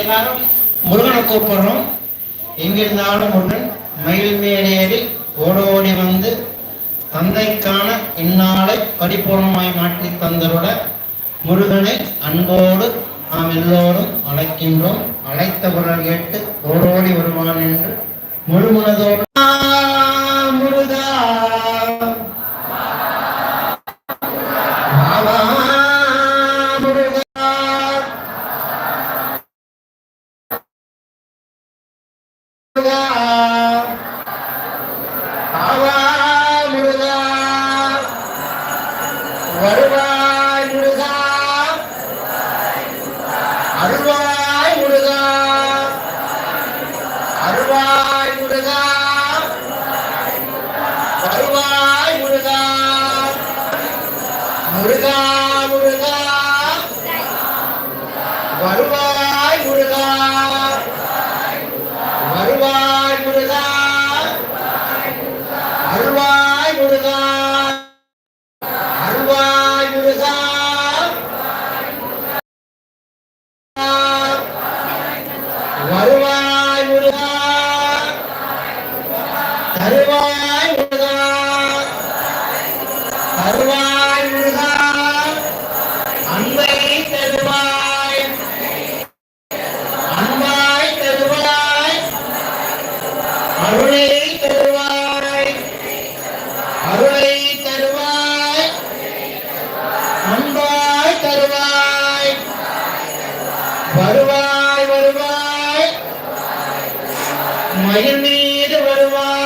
எல்லாரும் முருகனை கூப்பிடுறோம். எங்கிருந்தாலும் ஒன்று மயில் மேலேறி ஓடோடி வந்து தந்தைக்கான இந்நாளை பரிபூர்ணமாய் மாற்றி தந்தருட முருகனை அன்போடு நாம் எல்லோரும் அழைக்கின்றோம். அழைத்த குரல் கேட்டு ஓடோடி வருவான் என்று முழுமனதோடு வருவாய் முருகா. அருள்வாய் முருகா. அருள்வாய் முருகா. வருவாய் முருகா. முருகா முருகா. வருவாய் அருவாய் முருகா தருவாய் முருகா அன்பை தருவாய். அன்பாய் தருவாய். அருளை தருவாய். அருளை தருவாய். அன்பாய் தருவாய். வருவாய் வருவாய். மயில் மீது வருவாய்.